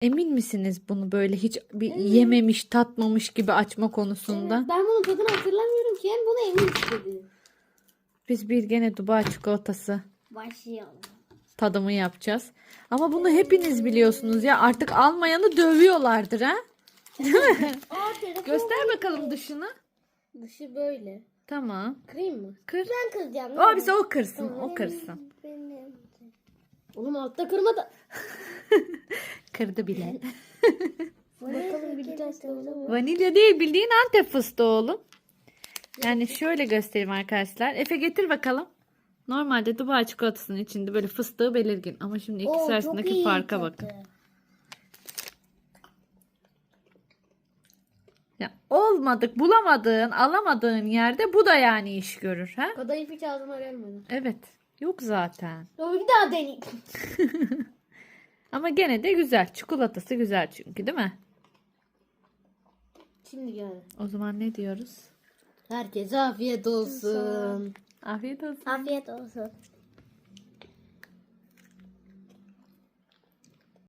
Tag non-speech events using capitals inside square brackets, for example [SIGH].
Emin misiniz bunu böyle hiç bir yememiş, tatmamış gibi açma konusunda? Ben bunun tadını hatırlamıyorum ki. Yani bunu emin istedi. Biz bir gene Dubai çikolatası Başlayalım. tadımı yapacağız. Ama bunu hepiniz biliyorsunuz ya. Artık almayanı dövüyorlardır ha? [LAUGHS] Aa telefon. Göster bakalım dışını. Dışı böyle. Tamam. Kırayım mı? Kır. Ben kıracağım. O bize o kırsın. O kırsın. Oğlum altta kırmadı. [LAUGHS] Kırdı bile. [LAUGHS] Bakalım? Vanilya değil bildiğin Antep fıstığı oğlum. Yani şöyle göstereyim arkadaşlar. Efe getir bakalım. Normalde Dubai çikolatasının içinde böyle fıstığı belirgin. Ama şimdi ikisi arasındaki farka bakın. Ya olmadık, bulamadığın, alamadığın yerde bu da yani iş görür. Ha? Kadayıf hiç ağzıma gelmedi. Evet. Yok zaten. Bir daha deneyim. [LAUGHS] Ama gene de güzel. Çikolatası güzel çünkü değil mi? Şimdi gel. O zaman ne diyoruz? Herkese afiyet olsun. Afiyet olsun. Afiyet olsun.